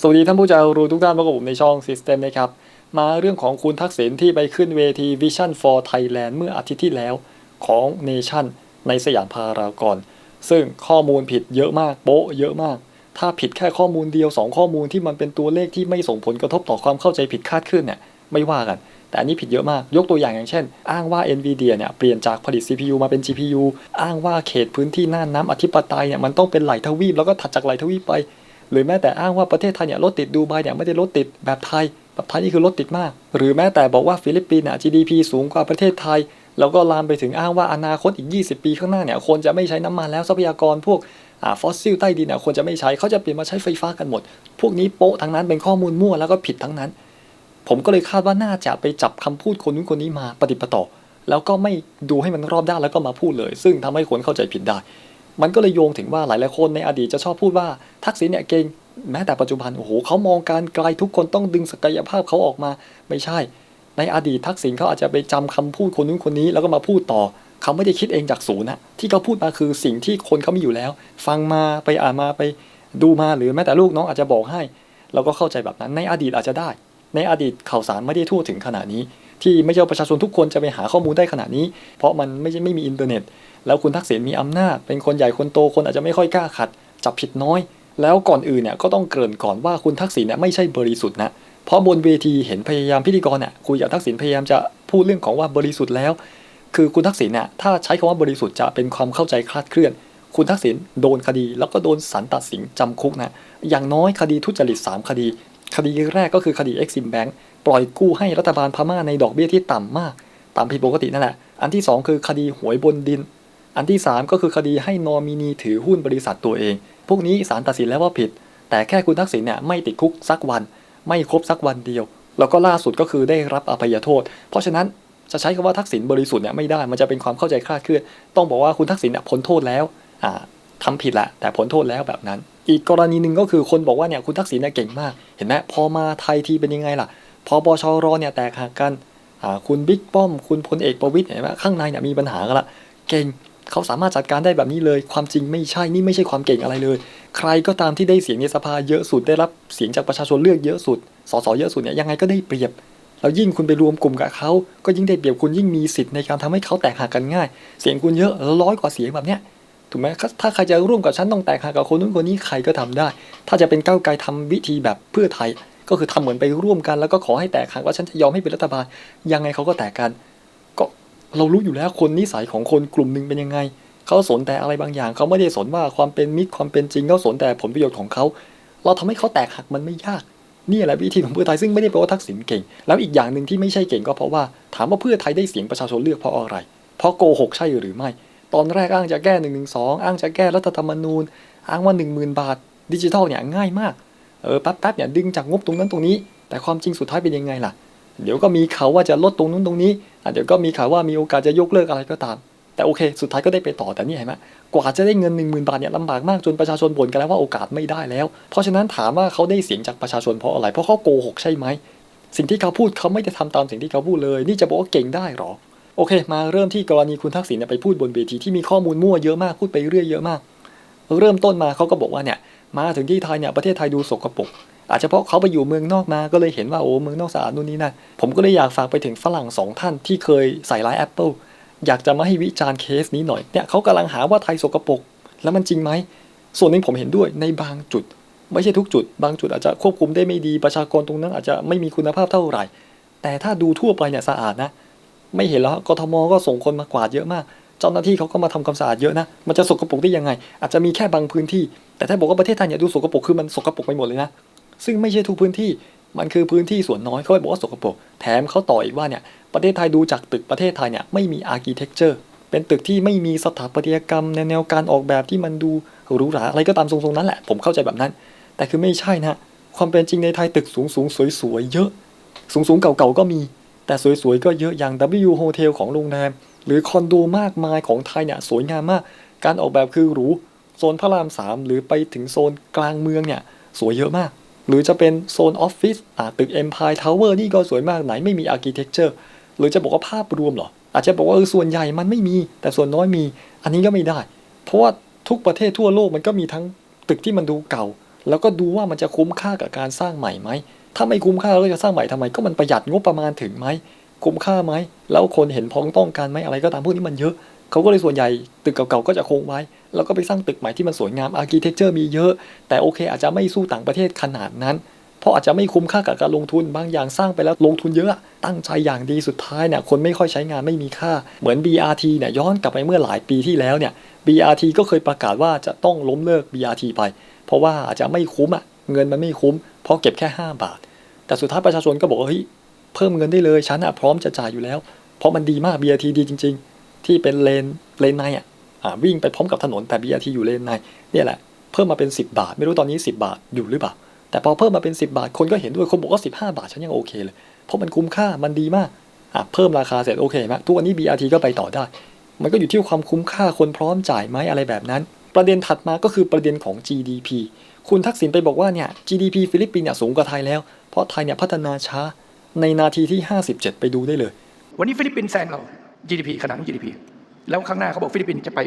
สวัสดีท่านผู้ใจรู้ทุกท่านพบกับผมในช่อง System นะครับ มาเรื่องของคุณทักษิณที่ไปขึ้นเวที Vision for Thailand เมื่ออาทิตย์ที่แล้วของ Nation ในสยามพารากอนซึ่งข้อมูลผิดเยอะมากโป๊ะเยอะมาก ถ้าผิดแค่ข้อมูลเดียว 2 ข้อมูลที่มันเป็นตัวเลขที่ไม่ส่งผลกระทบต่อความเข้าใจผิดคาดขึ้นเนี่ยไม่ว่ากัน แต่อันนี้ผิดเยอะมาก ยกตัวอย่างอย่างเช่น อ้างว่า NVIDIA เนี่ยเปลี่ยนจากผลิต CPU มาเป็น GPU อ้างว่าเขตพื้นที่น่านน้ำอธิปไตยเนี่ยมันต้องเป็นไหลทวีปแล้วก็ถัดจากไหลทวีปไป หรือแม้แต่อ้างว่าประเทศไทยเนี่ยรถติดดูไบเนี่ยไม่ได้รถติดแบบไทยแบบไทยนี่คือรถติดมาก หรือแม้แต่บอกว่าฟิลิปปินส์เนี่ย GDP สูงกว่าประเทศไทย แล้วก็ลามไปถึงอ้างว่าอนาคตอีก 20 ปีข้างหน้าเนี่ยคนจะไม่ใช้น้ำมันแล้วทรัพยากรพวกอ่าฟอสซิลใต้ดินเนี่ยคนจะไม่ใช้เขาจะเปลี่ยนมาใช้ไฟฟ้ากันหมด พวกนี้โป๊ะทั้งนั้นเป็นข้อมูลมั่วแล้วก็ผิดทั้งนั้น ผมก็เลยคาดว่าน่าจะไปจับคำพูดคนนู้นคนนี้มาปฏิปต่อแล้วก็ไม่ดูให้มันรอบด้านแล้วก็มาพูดเลย ซึ่งทำให้คนเข้าใจผิดได้ มันก็เลยโยงถึงว่าหลายๆคนในอดีตจะชอบพูดว่าทักษิณเนี่ยเก่งแม้แต่ปัจจุบันโอ้โหเขามองการไกลทุกคนต้องดึงศักยภาพเขาออกมา ไม่ใช่ ในอดีตทักษิณเขาอาจจะไปจำคำพูดคนนู้นคนนี้ แล้วก็มาพูดต่อเขาไม่ได้คิดเองจากศูนย์นะที่เขาพูดมาคือสิ่งที่คนเขามีอยู่แล้ว ฟังมาไปอ่านมาไปดูมาหรือแม้แต่ลูกน้องอาจจะบอกให้ เราก็เข้าใจแบบนั้นในอดีตอาจจะได้ ในอดีตข่าวสารไม่ได้ทั่วถึงขนาดนี้ ที่ไม่ใช่ประชาชนทุกคนจะไปหาข้อมูลได้ขนาดนี้ เพราะมันไม่ใช่ไม่มีอินเทอร์เน็ต แล้วคุณทักษิณมีอำนาจ เป็นคนใหญ่คนโตคนอาจจะไม่ค่อยกล้าขัด จับผิดน้อย แล้วก่อนอื่นเนี่ยก็ต้องเกริ่นก่อนว่าคุณทักษิณเนี่ยไม่ใช่บริสุทธิ์นะเพราะบนเวทีเห็นพยายามพิธีกรเนี่ยคุยกับทักษิณพยายามจะพูดเรื่องของว่าบริสุทธิ์แล้ว คือคุณทักษิณเนี่ยถ้าใช้คำว่าบริสุทธิ์จะเป็นความเข้าใจคลาดเคลื่อน คุณทักษิณโดนคดี แล้วก็โดนศาลตัดสินจำคุกนะอย่างน้อยคดีทุจริต3คดี คดีแรกก็คือคดี Exim Bank ปล่อยกู้ให้รัฐบาลพม่าในดอกเบี้ยที่ต่ำมากตามผิดปกตินั่นแหละ อันที่ 2 คือคดีหวยบนดิน อันที่ 3 ก็คือคดีให้นอมินีถือหุ้นบริษัทตัวเอง พวกนี้ศาลตัดสินแล้วว่าผิด แต่แค่คุณทักษิณเนี่ยไม่ติดคุกสักวัน ไม่ครบสักวันเดียว แล้วก็ล่าสุดก็คือได้รับอภัยโทษ เพราะฉะนั้นจะใช้คำว่าทักษิณบริสุทธิ์เนี่ยไม่ได้ มันจะเป็นความเข้าใจคลาดเคลื่อน ต้องบอกว่าคุณทักษิณเนี่ยพ้นโทษแล้วอ่าทำผิดแหละ แต่พ้นโทษแล้วแบบนั้น อีกกรณีหนึ่งก็คือคนบอกว่าเนี่ยคุณทักษิณเนี่ยเก่งมาก เห็นไหมพอมาไทยทีเป็นยังไงล่ะ พอบชรเนี่ยแตกหักกันคุณบิ๊กป้อม คุณพลเอกประวิตยเห็นไหมข้างในเนี่ยมีปัญหากันละเก่งเขาสามารถจัดการได้แบบนี้เลย ความจริงไม่ใช่นี่ไม่ใช่ความเก่งอะไรเลย ใครก็ตามที่ได้เสียงในสภาเยอะสุดได้รับเสียงจากประชาชนเลือกเยอะสุดสสเยอะสุดเนี่ยยังไงก็ได้เปรียบแล้วยิ่งคุณไปรวมกลุ่มกับเขาก็ยิ่งได้เปรียบคุณยิ่งมีสิทธิ์ในการทำให้เขาแตกหักกันง่าย เสียงคุณเยอะร้อยกว่าเสียงแบบเนี้ยถูกไหมถ้าใครจะร่วมกับฉันต้องแตกหักกับคนนู้นคนนี้ใครก็ทำได้ ถ้าจะเป็นก้าวไกลทำวิธีแบบเพื่อไทย ก็คือทำเหมือนไปร่วมกันแล้วก็ขอให้แตกหักว่าฉันจะยอมให้เป็นรัฐบาล ยังไงเขาก็แตกกัน ก็เรารู้อยู่แล้วคนนิสัยของคนกลุ่มหนึ่งเป็นยังไง เขาสนแต่อะไรบางอย่าง เขาไม่ได้สนว่าความเป็นมิตรความเป็นจริงเขาสนแต่ผลประโยชน์ของเขา เราทำให้เขาแตกหักมันไม่ยากนี่แหละวิธีของเพื่อไทยซึ่งไม่ได้แปลว่าทักษิณเก่ง แล้วอีกอย่างหนึ่งที่ไม่ใช่เก่งก็เพราะว่า ถามว่าเพื่อไทยได้เสียงประชาชนเลือกเพราะอะไร เพราะโกหกใช่หรือไม่ ตอนแรกอ้างจะแก้1นึอ้างจะแก้รัฐธรรมนูญ อ้างว่า 1 0,000 บาท ดิจิทัลเนี่ยง่ายมาก ออแป๊บๆเนี่ยดึงจากงบตรงนั้นตรงนี้ แต่ความจริงสุดท้ายเป็นยังไงล่ะ เดี๋ยวก็มีข่าวว่าจะลดตรงนู้นตรงนี้อะเดี๋ยวก็มีข่าวว่ามีโอกาสจะยกเลิกอะไรก็ตาม แต่โอเค สุดท้ายก็ได้ไปต่อแต่นี่เห็นไหมกว่าจะได้เงิน 1 0,000 บาทเนี่ยลำบากมากจนประชาชนบ่นกันแล้วว่าโอกาสไม่ได้แล้ว เพราะฉะนั้นถามว่าเขาได้เสียงจากประชาชนเพราะอะไร เพราะเขาโกหกใช่ไหมสิ่งที่เขาพูดเขาไม่ได้ทำตามสิ่งที่เขาพูดเลย นี่จะบอกว่าเก่งได้หรอโอเค มาเริ่มที่กรณีคุณทักษิณเนี่ยไปพูดบนเวทีที่มีข้อมูลมั่วเยอะมากพูดไปเรื่อยเยอะมาก เริ่มต้นมาเขาก็บอกว่าเนี่ย มาถึงที่ไทยเนี่ยประเทศไทยดูสกปรกอาจจะเพราะเขาไปอยู่เมืองนอกมาก็เลยเห็นว่าโอ้เมืองนอกสะอาดนู่นนี่นั่นผมก็เลยอยากฝากไปถึงฝรั่งสองท่านที่เคยใส่ร้าย Apple อยากจะมาให้วิจารณ์เคสนี้หน่อยเนี่ยเขากำลังหาว่าไทยสกปรกแล้วมันจริงไหมส่วนหนึ่งผมเห็นด้วยในบางจุด ไม่ใช่ทุกจุด บางจุดอาจจะควบคุมได้ไม่ดีประชากรตรงนั้นอาจจะไม่มีคุณภาพเท่าไหร่ แต่ถ้าดูทั่วไปเนี่ยสะอาดนะ ไม่เห็นแล้วกทมก็ส่งคนมากวาดเยอะมาก เจ้าหน้าที่เขาก็มาทำความสะอาดเยอะนะ มันจะสกปรกได้ยังไง อาจจะมีแค่บางพื้นที่ แต่ถ้าบอกว่าประเทศไทยเนี่ยดูสกปรกคือมันสกปรกไปหมดเลยนะ ซึ่งไม่ใช่ทุกพื้นที่ มันคือพื้นที่ส่วนน้อยเขาเลยบอกว่าสกปรก แถมเขาต่ออีกว่าเนี่ย ประเทศไทยดูจากตึกประเทศไทยเนี่ยไม่มีอาร์กิเทคเจอร์ เป็นตึกที่ไม่มีสถาปัตยกรรมในแนวการออกแบบที่มันดูหรูหราอะไรก็ตามทรงๆนั้นแหละ ผมเข้าใจแบบนั้น แต่คือไม่ใช่นะ ความเป็นจริงในไทยตึกสูงสูงๆสวยๆเยอะ สูงสูงๆเก่าๆก็มี แต่สวยๆก็เยอะอย่าง W Hotel ของโรงแรม หรือคอนโดมากมายของไทยเนี่ยสวยงามมาก การออกแบบคือหรูโซนพระรามสามหรือไปถึงโซนกลางเมืองเนี่ยสวยเยอะมาก หรือจะเป็นโซนออฟฟิศอ่าตึก Empire Tower นี่ก็สวยมากไหนไม่มี Architecture หรือจะบอกว่าภาพรวมเหรอ อาจจะบอกว่าเออส่วนใหญ่มันไม่มี แต่ส่วนน้อยมี อันนี้ก็ไม่ได้ เพราะว่าทุกประเทศทั่วโลกมันก็มีทั้งตึกที่มันดูเก่า แล้วก็ดูว่ามันจะคุ้มค่ากับการสร้างใหม่ไหมถ้าไม่คุ้มค่าเราจะสร้างใหม่ทำไมก็มันประหยัดงบประมาณถึงไหม คุ้มค่าไหม แล้วคนเห็นพ้องต้องการไหมอะไรก็ตามพวกนี้มันเยอะ เขาก็เลยส่วนใหญ่ตึกเก่าๆก็จะคงไว้ แล้วก็ไปสร้างตึกใหม่ที่มันสวยงามอาร์เคเต็กเจอร์มีเยอะ แต่โอเคอาจจะไม่สู้ต่างประเทศขนาดนั้น เพราะอาจจะไม่คุ้มค่ากับการลงทุนบางอย่างสร้างไปแล้วลงทุนเยอะตั้งใจอย่างดีสุดท้ายเนี่ยคนไม่ค่อยใช้งานไม่มีค่า เหมือน BRT เนี่ยย้อนกลับไปเมื่อหลายปีที่แล้วเนี่ย BRT ก็เคยประกาศว่าจะต้องล้มเลิก BRT ไป เพราะว่าอาจจะไม่คุ้มอะเงินมันไม่คุ้ม เพราะเก็บแค่ 5 บาท แต่สุดท้ายประชาชนก็บอกว่าเฮ้ย เพิ่มเงินได้เลยฉันอะพร้อมจะจ่ายอยู่แล้ว เพราะมันดีมาก BRT ดีจริง ๆ ที่เป็นเลนเลนในอะวิ่งไปพร้อมกับถนนแต่ BRT อยู่เลนในเนี่ยแหละเพิ่มมาเป็น 10 บาท ไม่รู้ตอนนี้ 10 บาทอยู่หรือเปล่าแต่พอเพิ่มมาเป็น 10 บาทคนก็เห็นด้วยคนบอกว่า15 บาทฉันยังโอเคเลย เพราะมันคุ้มค่ามันดีมากอะเพิ่มราคาเสร็จโอเคไหมทุกวันนี้ BRT ก็ไปต่อได้ มันก็อยู่ที่ความคุ้มค่าคนพร้อมจ่ายไหมอะไรแบบนั้น ประเด็นถัดมาก็คือประเด็นของ GDP คุณทักษิณไปบอกว่าเนี่ย GDP ฟิลิปปินส์เนี่ยสูงกว่าไทยแล้ว เพราะไทยเนี่ยพัฒนาช้า ในนาทีที่ 57 ไปดูได้เลย วันนี้ฟิลิปปินส์แซงเรา GDP ขนาดของ GDP แล้วข้างหน้าเขาบอกฟิลิปปินส์จะไป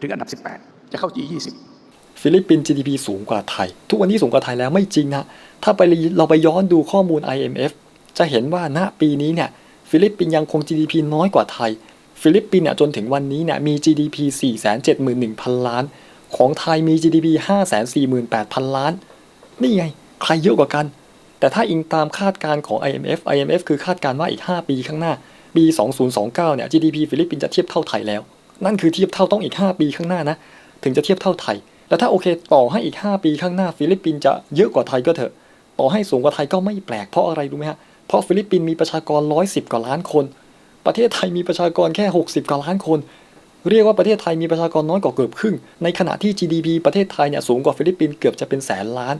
ถึงอันดับ 18 จะเข้า G20 ฟิลิปปินส์ GDP สูงกว่าไทย ทุกวันนี้สูงกว่าไทยแล้วไม่จริงนะ ถ้าไปเราไปย้อนดูข้อมูล IMF จะเห็นว่าณปีนี้เนี่ยฟิลิปปินส์ยังคง GDP น้อยกว่าไทย ฟิลิปปินส์เนี่ยจนถึงวันนี้เนี่ยมี GDP 471,000 ล้าน ของไทยมี GDP 548,000 ล้าน นี่ไง ใครเยอะกว่ากัน แต่ถ้าอิงตามคาดการณ์ของ IMF IMF คือคาดการณ์ว่าอีก 5 ปีข้างหน้า ปี 2029 เนี่ย GDP ฟิลิปปินส์จะเทียบเท่าไทยแล้ว นั่นคือเทียบเท่าต้องอีก 5 ปีข้างหน้านะ ถึงจะเทียบเท่าไทย แล้วถ้าโอเคต่อให้อีก 5 ปีข้างหน้า ฟิลิปปินส์จะเยอะกว่าไทยก็เถอะ ต่อให้สูงกว่าไทยก็ไม่แปลกเพราะอะไรรู้ไหมฮะ เพราะฟิลิปปินส์มีประชากร 110 กว่าล้านคน ประเทศไทยมีประชากรแค่ 60 กว่าล้านคน เรียกว่าประเทศไทยมีประชากรน้อยกว่าเกือบครึ่ง ในขณะที่ GDP ประเทศไทยเนี่ยสูงกว่าฟิลิปปินส์เกือบจะเป็นแสนล้าน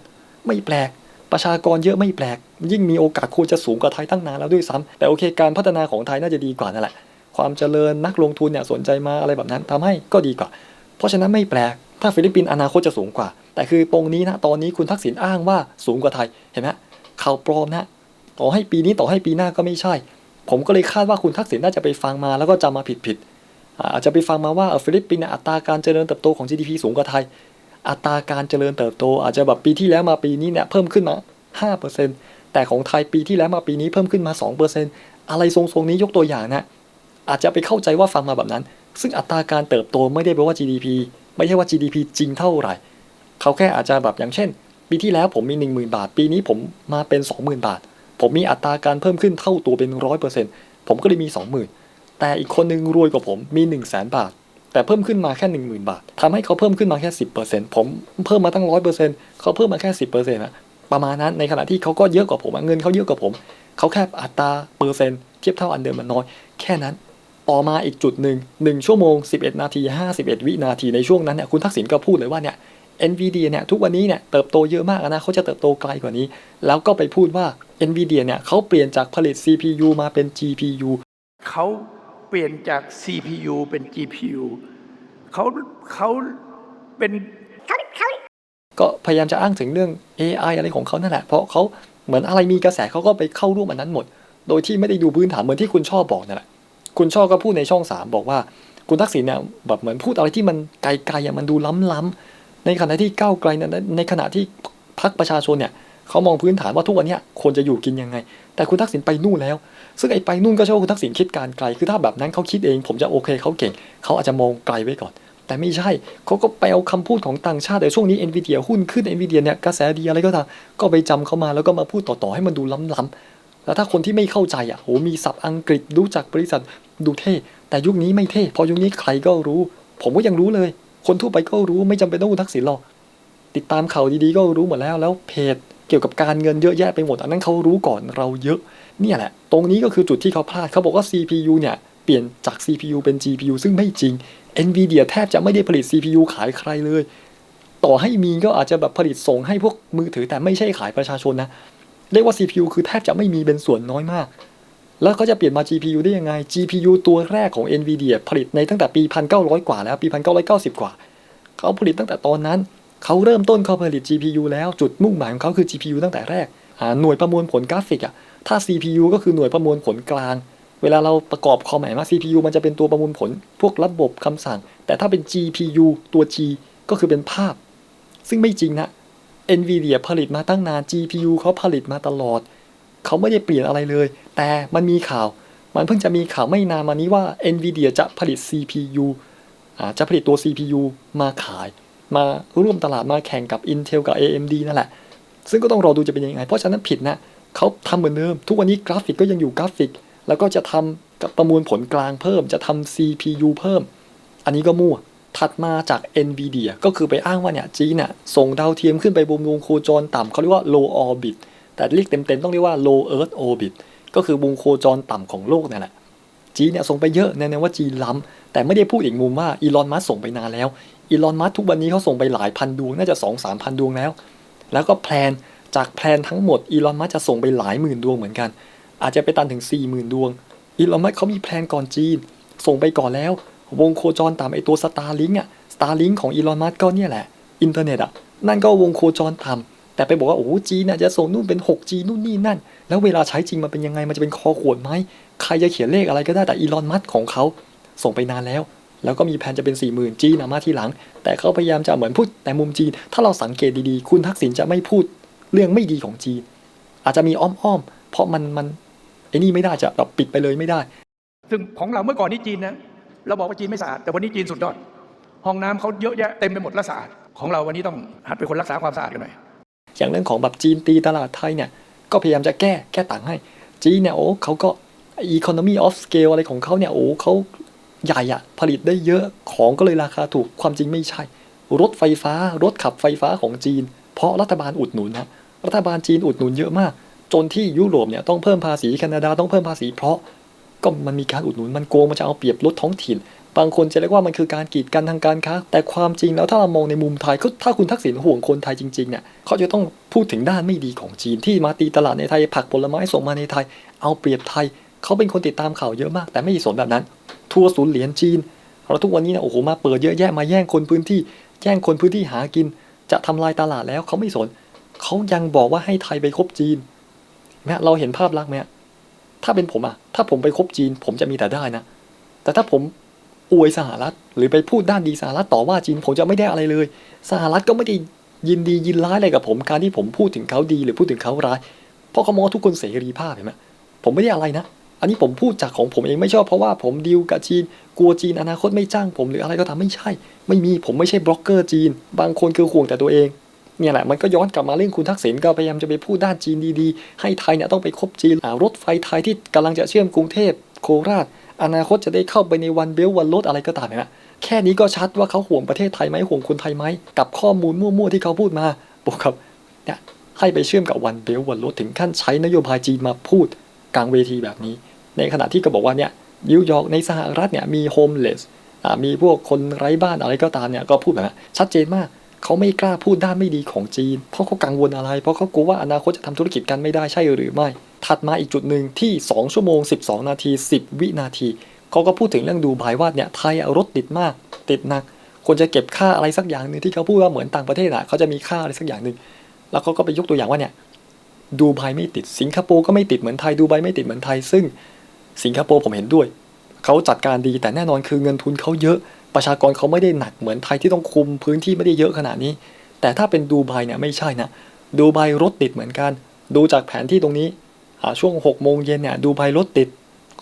ไม่แปลก ประชากรเยอะไม่แปลก ยิ่งมีโอกาสควรจะสูงกว่าไทยตั้งนานแล้วด้วยซ้ำแต่โอเคการพัฒนาของไทยน่าจะดีกว่านั่นแหละ ความเจริญนักลงทุนเนี่ยสนใจมาอะไรแบบนั้นทำให้ก็ดีกว่า เพราะฉะนั้นไม่แปลก ถ้าฟิลิปปินส์อนาคตจะสูงกว่า แต่คือตรงนี้นะตอนนี้คุณทักษิณอ้างว่าสูงกว่าไทยเห็นไหมข่าวปลอมนะต่อให้ปีนี้ต่อให้ปีหน้าก็ไม่ใช่ ผมก็เลยคาดว่าคุณทักษิณน่าจะไปฟังมาแล้วก็จำมาผิดผิดๆอาจจะไปฟังมาว่าฟิลิปปินส์อัตราการเจริญเติบโตของ GDP สูงกว่าไทย อัตราการเจริญเติบโต อาจจะแบบปีที่แล้วมาปีนี้เนี่ยเพิ่มขึ้นมา 5%แต่ของไทยปีที่แล้วมาปีนี้เพิ่มขึ้นมา 2%อะไรทรงๆนี้ยกตัวอย่างนะอาจจะไปเข้าใจว่าฟังมาแบบนั้น ซึ่งอัตราการเติบโตไม่ได้แปลว่า GDP ไม่ใช่ว่า GDP จริงเท่าไหร่ เขาแค่อาจจะแบบอย่างเช่น ปีที่แล้วผมมี 10,000 บาท ปีนี้ผมมาเป็น 20,000 บาท ผมมีอัตราการเพิ่มขึ้นเท่าตัวเป็น 100%ผมก็เลยมี 20,000 แต่อีกคนนึงรวยกว่าผมมี 1 0 0 0 0แบาท แต่เพิ่มขึ้นมาแค่10,000 บาททำให้เขาเพิ่มขึ้นมาแค่ 10%ผมเพิ่มมาตั้ง 100%เขาเพิ่มมาแค่ 10%อะประมาณนั้นในขณะที่เขาก็เยอะกว่าผมเงินเขาเยอะกว่าผมเขาแค่อัตราเปอร์เซ็นต์เทียบเท่าอันเดิมมันน้อย แค่นั้นต่อมาอีกจุดหนึ่ง1ชั่วโมง 11 นาที 51 วินาทีในช่วงนั้นเนี่ยคุณทักษิณก็พูดเลยว่าเนี่ย NVIDIA เนี่ยทุกวันนี้เนี่ยเติบโตเยอะมากนะเขาจะเติบโตไกลกว่านี้ แล้วก็ไปพูดว่า NVIDIA เนี่ยเขาเปลี่ยนจากผลิต CPU มาเป็น GPU เขา เปลี่ยนจาก CPU เป็น GPU เขาเขาเป็นก็พยายามจะอ้างถึงเรื่อง AI อะไรของเขานั่นแหละ เพราะเขาเหมือนอะไรมีกระแสเขาก็ไปเข้าร่วมอันนั้นหมด โดยที่ไม่ได้ดูพื้นฐานเหมือนที่คุณชอบบอกนั่นแหละ คุณชอบก็พูดในช่อง 3 บอกว่า คุณทักษิณเนี่ยแบบเหมือนพูดอะไรที่มันไกลๆอะมันดูล้ำๆในขณะที่ก้าวไกลในขณะที่พรรคประชาชนเนี่ยเขามองพื้นฐานว่าทุกวันนี้ควรจะอยู่กินยังไง แต่คุณทักษิณไปนู่นแล้ว ซึ่งไอ้ไปนู่นก็ใช่ว่าคุณทักษิณคิดการไกล คือถ้าแบบนั้นเขาคิดเอง ผมจะโอเคเขาเก่ง เขาอาจจะมองไกลไว้ก่อน แต่ไม่ใช่ เขาก็ไปเอาคำพูดของต่างชาติแต่ช่วงนี้ NVIDIA หุ้นขึ้น NVIDIA เนี่ยกระแสดีอะไรก็ตามก็ไปจำเข้ามาแล้วก็มาพูดต่อๆให้มันดูล้ำๆแล้วถ้าคนที่ไม่เข้าใจอะโหมีศัพท์อังกฤษรู้จักบริษัทดูเท่ แต่ยุคนี้ไม่เท่ พอยุคนี้ใครก็รู้ ผมก็ยังรู้เลย คนทั่วไปก็รู้ไม่จำเป็นต้องคุณทักษิณหรอกติดตามข่าวดีๆก็รู้หมดแล้วแล้วเพจ เกี่ยวกับการเงินเยอะแยะไปหมด อันนั้นเขารู้ก่อนเราเยอะเนี่ยแหละ ตรงนี้ก็คือจุดที่เขาพลาดเขาบอกว่า CPU เนี่ยเปลี่ยนจาก CPU เป็น GPU ซึ่งไม่จริง NVIDIA แทบจะไม่ได้ผลิต CPU ขายใครเลย ต่อให้มีก็อาจจะแบบผลิตส่งให้พวกมือถือแต่ไม่ใช่ขายประชาชนนะ เรียกว่า CPU คือแทบจะไม่มีเป็นส่วนน้อยมาก แล้วเขาจะเปลี่ยนมา GPU ได้ยังไง GPU ตัวแรกของ NVIDIA ผลิตในตั้งแต่ปี 1900 กว่าแล้วปี 1990 กว่า เขาผลิตตั้งแต่ตอนนั้น เขาเริ่มต้นเขาผลิต GPU แล้วจุดมุ่งหมายของเขาคือ GPU ตั้งแต่แรกหน่วยประมวลผลกราฟิกอะถ้า CPU ก็คือหน่วยประมวลผลกลาง เวลาเราประกอบคอมหมายว่า CPU มันจะเป็นตัวประมวลผล พวกระบบคำสั่ง แต่ถ้าเป็น GPU ตัว G ก็คือเป็นภาพ ซึ่งไม่จริงนะ NVIDIA ผลิตมาตั้งนาน GPU เขาผลิตมาตลอด เขาไม่ได้เปลี่ยนอะไรเลย แต่มันมีข่าว มันเพิ่งจะมีข่าวไม่นานมานี้ว่า NVIDIA จะผลิต CPU จะผลิตตัว CPU มาขาย มาร่วมตลาดมาแข่งกับ Intel กับ AMD นั่นแหละ ซึ่งก็ต้องรอดูจะเป็นยังไง เพราะฉะนั้นผิดนะเขาทำเหมือนเดิม ทุกวันนี้กราฟิกก็ยังอยู่กราฟิก แล้วก็จะทำกับประมวลผลกลางเพิ่ม จะทำ CPU เพิ่ม อันนี้ก็มั่ว ถัดมาจาก NVIDIA ก็คือไปอ้างว่าเนี่ยจีนน่ะส่งดาวเทียมขึ้นไปบนวงโคจรต่ำเขาเรียกว่า low orbit แต่เรียกเต็มๆต้องเรียกว่า low earth orbit ก็คือวงโคจรต่ำของโลกนั่นแหละจีนเนี่ยส่งไปเยอะแน่ๆว่าจีนล้ำแต่ไม่ได้พูดอีกมุมว่าอีลอนมัสส่งไปนานแล้ว อีลอนมัสทุกวันนี้เขาส่งไปหลายพันดวง น่าจะ2 3 พันดวงแล้ว แล้วก็แพลนจากแพลนทั้งหมดอีลอนมัสจะส่งไปหลายหมื่นดวงเหมือนกัน อาจจะไปตันถึง 4 0,000 ดวงอีลอนมัสเขามีแพลนก่อนจีน ส่งไปก่อนแล้ว วงโคจรตามไอตัวสตาร์ลิงอะสตาร์ลิงของอีลอนมัสก็เนี่ยแหละอินเทอร์เน็ตอะนั่นก็วงโคจรต่ำแต่ไปบอกว่าโอ้จีนน่ะจะส่งนู่นเป็น 6G นู่นนี่นั่น แล้วเวลาใช้จริงมันเป็นยังไงมันจะเป็นคอขวดไหมใครจะเขียนเลขอะไรก็ได้แต่อีลอนมัสของเขาส่งไปนานแล้ว แล้วก็มีแผนจะเป็น 4 0,000 จีนมาที่หลัง แต่เขาพยายามจะเหมือนพูดแต่มุมจีน ถ้าเราสังเกตดีๆ คุณทักษิณจะไม่พูดเรื่องไม่ดีของจีน อาจจะมีอ้อมๆ เพราะมันมันไอ้นี่ไม่ได้จะแบบปิดไปเลยไม่ได้ ซึ่งของเราเมื่อก่อนนี่จีนนะเราบอกว่าจีนไม่สะอาดแต่วันนี้จีนสุดยอดห้องน้ำเขาเยอะแยะเต็มไปหมดและสะอาดของเราวันนี้ต้องหัดเป็นคนรักษาความสะอาดกันหน่อยอย่างเรื่องของแบบจีนตีตลาดไทยเนี่ยก็พยายามจะแก้แก้ต่างให้จีนเนี่ยโอ้เขาก็ economy of scale อะไรของเขาเนี่ยโอ้เขา ใหญ่อะผลิตได้เยอะของก็เลยราคาถูกความจริงไม่ใช่ รถไฟฟ้า รถขับไฟฟ้าของจีน เพราะรัฐบาลอุดหนุนนะรัฐบาลจีนอุดหนุนเยอะมาก จนที่ยุโรปเนี่ยต้องเพิ่มภาษีแคนาดาต้องเพิ่มภาษีเพราะก็มันมีการอุดหนุนมันโกงมันจะเอาเปรียบรถท้องถิ่น บางคนจะเรียกว่ามันคือการกีดกันทางการค้า แต่ความจริงแล้วถ้าเรามองในมุมไทยก็ถ้าคุณทักษิณห่วงคนไทยจริงๆเนี่ยเขาจะต้องพูดถึงด้านไม่ดีของจีนที่มาตีตลาดในไทยผักผลไม้ส่งมาในไทย เอาเปรียบไทย เขาเป็นคนติดตามข่าวเยอะมาก แต่ไม่สนแบบนั้น ทัวร์ศูนย์เหรียญจีนเราทุกวันนี้นี่ยโอ้โหมาเปิดเยอะแยะมาแย่งคนพื้นที่แย่งคนพื้นที่หากิน จะทำลายตลาดแล้วเขาไม่สนเขายังบอกว่าให้ไทยไปคบจีนแม่เราเห็นภาพลักษณ์ไหมถ้าเป็นผมอะถ้าผมไปคบจีน ผมจะมีแต่ได้นะ แต่ถ้าผมอวยสหรัฐ หรือไปพูดด้านดีสหรัฐต่อว่าจีนผมจะไม่ได้อะไรเลย สหรัฐก็ไม่ได้ยินดียินร้ายอะไรกับผมการที่ผมพูดถึงเขาดีหรือพูดถึงเขาร้ายเพราะเขามองทุกคนเสรีภาพเห็นไหมผมไม่ได้อะไรนะ อันนี้ผมพูดจากของผมเองไม่ชอบเพราะว่าผมดีลกับจีน กลัวจีนอนาคตไม่จ้างผมหรืออะไรก็ตามไม่ใช่ ไม่มีผมไม่ใช่บล็อกเกอร์จีน บางคนคือห่วงแต่ตัวเองเนี่ยแหละมันก็ย้อนกลับมาเรื่องคุณทักษิณก็พยายามจะไปพูดด้านจีนดีๆ ให้ไทยเนี่ยต้องไปคบจีนรถไฟไทยที่กำลังจะเชื่อมกรุงเทพโคราช อนาคตจะได้เข้าไปในวันเบลวันรถอะไรก็ตามเนี่ยนะแค่นี้ก็ชัดว่าเขาห่วงประเทศไทยไหมห่วงคนไทยไหมกับข้อมูลมั่วๆที่เขาพูดมาบวกกับเนี่ยให้ไปเชื่อมกับวันเบลวันรถถึงขั้นใช้นโยบายจีนมาพูดกลางเวทีแบบนี้ ในขณะที่ก็บอกว่าเนี่ยนิวยอร์กในสหรัฐเนี่ยมีโฮมเลสมีพวกคนไร้บ้านอะไรก็ตามเนี่ยก็พูดแบบนั้นชัดเจนมากเขาไม่กล้าพูดด้านไม่ดีของจีน เพราะเขากังวลอะไร เพราะเขากลัวว่าอนาคตจะทำธุรกิจกันไม่ได้ใช่หรือไม่ ถัดมาอีกจุดหนึ่งที่ 2 ชั่วโมง 12 นาที 10 วินาทีเขาก็พูดถึงเรื่องดูไบว่าเนี่ยไทยอะรถติดมาก ติดหนักควรจะเก็บค่าอะไรสักอย่างหนึ่งที่เขาพูดว่าเหมือนต่างประเทศอะเขาจะมีค่าอะไรสักอย่างหนึ่งแล้วเขาก็ไปยกตัวอย่างว่าเนี่ยดูไบไม่ติดสิงคโปร์ก็ไม่ติดเหมือนไทยดูไบไม่ติดเหมือนไทยซึ่ง สิงคโปร์ผมเห็นด้วย เขาจัดการดีแต่แน่นอนคือเงินทุนเขาเยอะ ประชากรเขาไม่ได้หนักเหมือนไทยที่ต้องคุมพื้นที่ไม่ได้เยอะขนาดนี้ แต่ถ้าเป็นดูไบเนี่ยไม่ใช่นะดูไบรถติดเหมือนกัน ดูจากแผนที่ตรงนี้ช่วง6โมงเย็นเนี่ยดูไบรถติด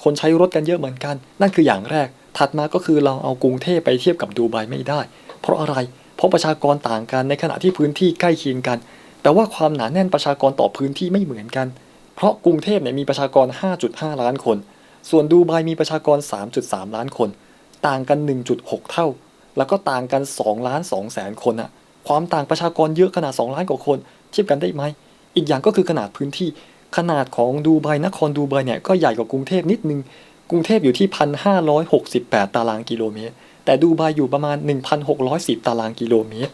คนใช้รถกันเยอะเหมือนกัน นั่นคืออย่างแรก ถัดมาก็คือเราเอากรุงเทพไปเทียบกับดูไบไม่ได้ เพราะอะไร เพราะประชากรต่างกันในขณะที่พื้นที่ใกล้เคียงกัน แต่ว่าความหนาแน่นประชากรต่อพื้นที่ไม่เหมือนกัน เพราะกรุงเทพเนี่ยมีประชากร 5.5 ล้านคน ส่วนดูไบมีประชากร 3.3 ล้านคน ต่างกัน 1.6 เท่า แล้วก็ต่างกัน2ล้าน2แสนคนอะความต่างประชากรเยอะขนาด 2 ล้านกว่าคน เทียบกันได้ไหม อีกอย่างก็คือขนาดพื้นที่ ขนาดของดูไบนครดูไบเนี่ยก็ใหญ่กว่ากรุงเทพนิดนึง กรุงเทพอยู่ที่ 1,568 ตารางกิโลเมตร แต่ดูไบอยู่ประมาณ 1,610 ตารางกิโลเมตร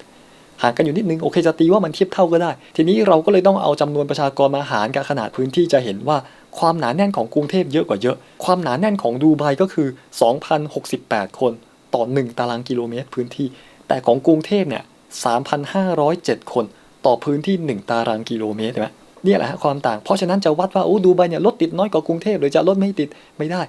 ห่างกันอยู่นิดนึง โอเคจะตีว่ามันเทียบเท่าก็ได้ ทีนี้เราก็เลยต้องเอาจำนวนประชากรมาหารกับขนาดพื้นที่จะเห็นว่าความหนาแน่นของกรุงเทพเยอะกว่าเยอะความหนาแน่นของดูไบก็คือ 2,068 คนต่อ 1 ตารางกิโลเมตรพื้นที่ แต่ของกรุงเทพเนี่ย 3,507 คนต่อพื้นที่ 1 ตารางกิโลเมตรใช่ไหมเนี่ยแหละฮะความต่าง เพราะฉะนั้นจะวัดว่าโอ้ดูไบเนี่ยรถติดน้อยกว่ากรุงเทพหรือจะรถไม่ติดไม่ได้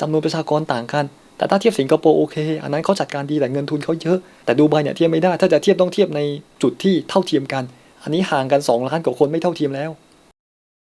จำนวนประชากรต่างกัน แต่ถ้าเทียบสิงคโปร์โอเค อันนั้นเขาจัดการดีแต่เงินทุนเขาเยอะ แต่ดูไบเนี่ยเทียบไม่ได้ ถ้าจะเทียบต้องเทียบในจุดที่เท่าเทียมกัน อันนี้ห่างกัน 2 ล้านกว่าคนไม่เท่าเทียมแล้ว